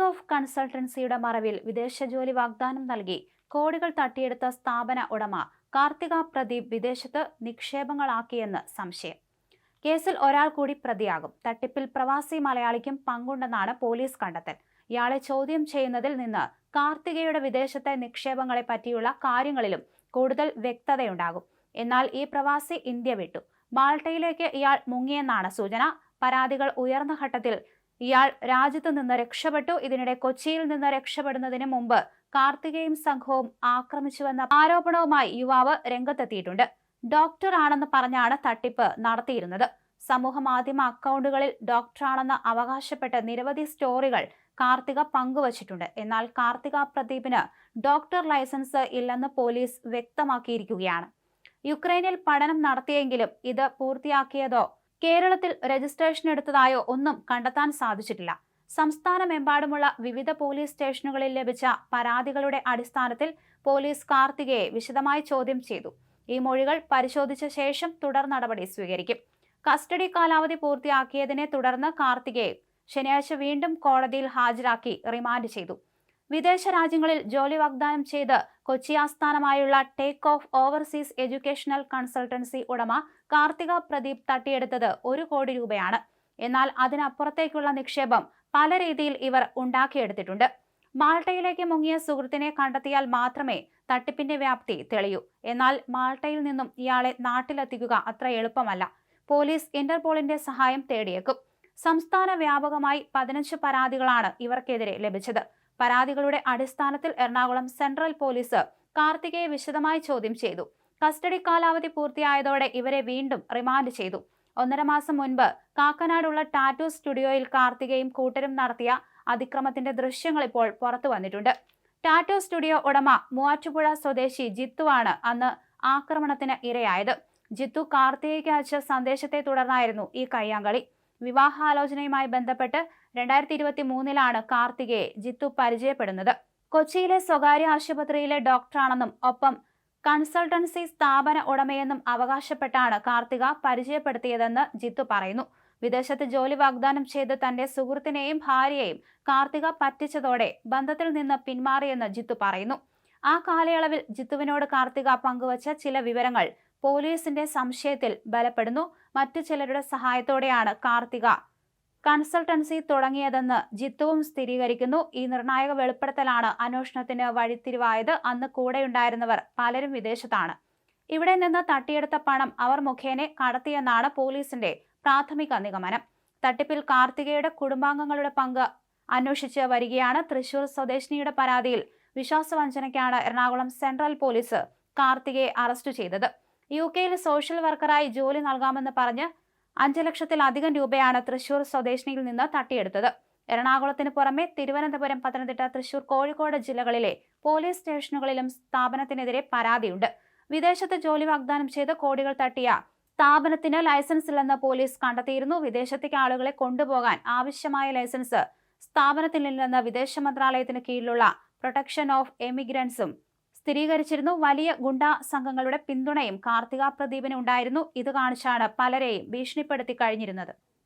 Of കൺസൾട്ടൻസിയുടെ മറവിൽ വിദേശ ജോലി വാഗ്ദാനം നൽകി. കോടികൾ തട്ടിയെടുത്ത സ്ഥാപന ഉടമ കാർത്തിക പ്രദീപ് വിദേശത്ത് നിക്ഷേപങ്ങളാക്കിയെന്ന് സംശയം. കേസിൽ ഒരാൾ കൂടി പ്രതിയാകും. തട്ടിപ്പിൽ പ്രവാസി മലയാളിക്കും പങ്കുണ്ടെന്നാണ് പോലീസ് കണ്ടെത്തൽ. ഇയാളെ ചോദ്യം ചെയ്യുന്നതിൽ നിന്ന് കാർത്തികയുടെ വിദേശത്തെ നിക്ഷേപങ്ങളെ പറ്റിയുള്ള കാര്യങ്ങളിലും കൂടുതൽ വ്യക്തതയുണ്ടാകും. എന്നാൽ ഈ പ്രവാസി ഇന്ത്യ വിട്ടു. മാൾട്ടയിലേക്ക് ഇയാൾ മുങ്ങിയെന്നാണ് സൂചന. പരാതികൾ ഉയർന്ന ഘട്ടത്തിൽ ഇയാൾ രാജ്യത്തു നിന്ന് രക്ഷപ്പെട്ടു. ഇതിനിടെ കൊച്ചിയിൽ നിന്ന് രക്ഷപ്പെടുന്നതിന് മുമ്പ് കാർത്തികയും സംഘവും ആക്രമിച്ചുവെന്ന ആരോപണവുമായി യുവാവ് രംഗത്തെത്തിയിട്ടുണ്ട്. ഡോക്ടർ ആണെന്ന് പറഞ്ഞാണ് തട്ടിപ്പ് നടത്തിയിരുന്നത്. സമൂഹ മാധ്യമ അക്കൗണ്ടുകളിൽ ഡോക്ടറാണെന്ന് അവകാശപ്പെട്ട നിരവധി സ്റ്റോറികൾ കാർത്തിക പങ്കുവച്ചിട്ടുണ്ട്. എന്നാൽ കാർത്തിക പ്രദീപിന് ഡോക്ടർ ലൈസൻസ് ഇല്ലെന്ന് പോലീസ് വ്യക്തമാക്കിയിരിക്കുകയാണ്. യുക്രൈനിൽ പഠനം നടത്തിയെങ്കിലും ഇത് പൂർത്തിയാക്കിയതോ കേരളത്തിൽ രജിസ്ട്രേഷൻ എടുത്തതായോ ഒന്നും കണ്ടെത്താൻ സാധിച്ചിട്ടില്ല. സംസ്ഥാനമെമ്പാടുമുള്ള വിവിധ പോലീസ് സ്റ്റേഷനുകളിൽ ലഭിച്ച പരാതികളുടെ അടിസ്ഥാനത്തിൽ പോലീസ് കാർത്തികയെ വിശദമായി ചോദ്യം ചെയ്തു. ഈ മൊഴികൾ പരിശോധിച്ച ശേഷം തുടർ നടപടി സ്വീകരിക്കും. കസ്റ്റഡി കാലാവധി പൂർത്തിയാക്കിയതിനെ തുടർന്ന് കാർത്തികയെ ശനിയാഴ്ച വീണ്ടും കോടതിയിൽ ഹാജരാക്കി റിമാൻഡ് ചെയ്തു. വിദേശ രാജ്യങ്ങളിൽ ജോലി വാഗ്ദാനം ചെയ്ത് കൊച്ചി ആസ്ഥാനമായുള്ള take off overseas educational consultancy ഉടമ കാർത്തിക പ്രദീപ് തട്ടിയെടുത്തത് ഒരു കോടി രൂപയാണ്. എന്നാൽ അതിനപ്പുറത്തേക്കുള്ള നിക്ഷേപം പല രീതിയിൽ ഇവർ ഉണ്ടാക്കിയെടുത്തിട്ടുണ്ട്. മാൾട്ടയിലേക്ക് മുങ്ങിയ സുഹൃത്തിനെ കണ്ടെത്തിയാൽ മാത്രമേ തട്ടിപ്പിന്റെ വ്യാപ്തി തെളിയൂ. എന്നാൽ മാൾട്ടയിൽ നിന്നും ഇയാളെ നാട്ടിലെത്തിക്കുക അത്ര എളുപ്പമല്ല. പോലീസ് ഇന്റർപോളിന്റെ സഹായം തേടിയേക്കും. സംസ്ഥാന വ്യാപകമായി പതിനഞ്ച് പരാതികളാണ് ഇവർക്കെതിരെ ലഭിച്ചത്. പരാതികളുടെ അടിസ്ഥാനത്തിൽ എറണാകുളം സെൻട്രൽ പോലീസ് കാർത്തികയെ വിശദമായി ചോദ്യം ചെയ്തു. കസ്റ്റഡി കാലാവധി പൂർത്തിയായതോടെ ഇവരെ വീണ്ടും റിമാൻഡ് ചെയ്തു. ഒന്നര മാസം മുൻപ് കാക്കനാടുള്ള ടാറ്റു സ്റ്റുഡിയോയിൽ കാർത്തികയും കൂട്ടരും നടത്തിയ അതിക്രമത്തിന്റെ ദൃശ്യങ്ങൾ ഇപ്പോൾ പുറത്തു വന്നിട്ടുണ്ട്. ടാറ്റു സ്റ്റുഡിയോ ഉടമ മൂവാറ്റുപുഴ സ്വദേശി ജിത്തുവാണ് അന്ന് ആക്രമണത്തിന് ഇരയായത്. ജിത്തു കാർത്തികയ്ക്ക് അയച്ച സന്ദേശത്തെ തുടർന്നായിരുന്നു ഈ കയ്യാങ്കളി. വിവാഹാലോചനയുമായി ബന്ധപ്പെട്ട് രണ്ടായിരത്തി ഇരുപത്തി മൂന്നിലാണ് കാർത്തികയെ ജിത്തു പരിചയപ്പെടുന്നത്. കൊച്ചിയിലെ സ്വകാര്യ ആശുപത്രിയിലെ ഡോക്ടറാണെന്നും ഒപ്പം കൺസൾട്ടൻസി സ്ഥാപന ഉടമയെന്നും അവകാശപ്പെട്ടാണ് കാർത്തിക പരിചയപ്പെടുത്തിയതെന്ന് ജിത്തു പറയുന്നു. വിദേശത്ത് ജോലി വാഗ്ദാനം ചെയ്ത് തന്റെ സുഹൃത്തിനെയും ഭാര്യയെയും കാർത്തിക പറ്റിച്ചതോടെ ബന്ധത്തിൽ നിന്ന് പിന്മാറിയെന്ന് ജിത്തു പറയുന്നു. ആ കാലയളവിൽ ജിത്തുവിനോട് കാർത്തിക പങ്കുവച്ച ചില വിവരങ്ങൾ പോലീസിന്റെ സംശയത്തിൽ ബലപ്പെടുന്നു. മറ്റു ചിലരുടെ സഹായത്തോടെയാണ് കാർത്തിക കൺസൾട്ടൻസി തുടങ്ങിയതെന്ന് ജിത്തുവും സ്ഥിരീകരിക്കുന്നു. ഈ നിർണായക വെളിപ്പെടുത്തലാണ് അന്വേഷണത്തിന് വഴിത്തിരിവായത്. അന്ന് കൂടെയുണ്ടായിരുന്നവർ പലരും വിദേശത്താണ്. ഇവിടെ നിന്ന് തട്ടിയെടുത്ത പണം അവർ മുഖേന കടത്തിയെന്നാണ് പോലീസിന്റെ പ്രാഥമിക നിഗമനം. തട്ടിപ്പിൽ കാർത്തികയുടെ കുടുംബാംഗങ്ങളുടെ പങ്ക് അന്വേഷിച്ച് വരികയാണ്. തൃശൂർ സ്വദേശിനിയുടെ പരാതിയിൽ വിശ്വാസവഞ്ചനയ്ക്കാണ് എറണാകുളം സെൻട്രൽ പോലീസ് കാർത്തികയെ അറസ്റ്റ് ചെയ്തത്. യു കെയിൽ സോഷ്യൽ വർക്കറായി ജോലി നൽകാമെന്ന് പറഞ്ഞ് അഞ്ചു ലക്ഷത്തിലധികം രൂപയാണ് തൃശൂർ സ്വദേശിനിയിൽ നിന്ന് തട്ടിയെടുത്തത്. എറണാകുളത്തിന് പുറമെ തിരുവനന്തപുരം പത്തനംതിട്ട തൃശൂർ കോഴിക്കോട് ജില്ലകളിലെ പോലീസ് സ്റ്റേഷനുകളിലും സ്ഥാപനത്തിനെതിരെ പരാതിയുണ്ട്. വിദേശത്ത് ജോലി വാഗ്ദാനം ചെയ്ത് കോടികൾ തട്ടിയ സ്ഥാപനത്തിന് ലൈസൻസ് ഇല്ലെന്ന് പോലീസ് കണ്ടെത്തിയിരുന്നു. വിദേശത്തേക്ക് ആളുകളെ കൊണ്ടുപോകാൻ ആവശ്യമായ ലൈസൻസ് സ്ഥാപനത്തിനില്ലെന്ന് വിദേശ മന്ത്രാലയത്തിന് കീഴിലുള്ള പ്രൊട്ടക്ഷൻ ഓഫ് എമിഗ്രൻസും സ്ഥിരീകരിച്ചിരുന്നു. വലിയ ഗുണ്ടാ സംഘങ്ങളുടെ പിന്തുണയും കാർത്തിക പ്രദീപിന് ഉണ്ടായിരുന്നു. ഇത് കാണിച്ചാണ് പലരെയും ഭീഷണിപ്പെടുത്തി കഴിഞ്ഞിരുന്നത്.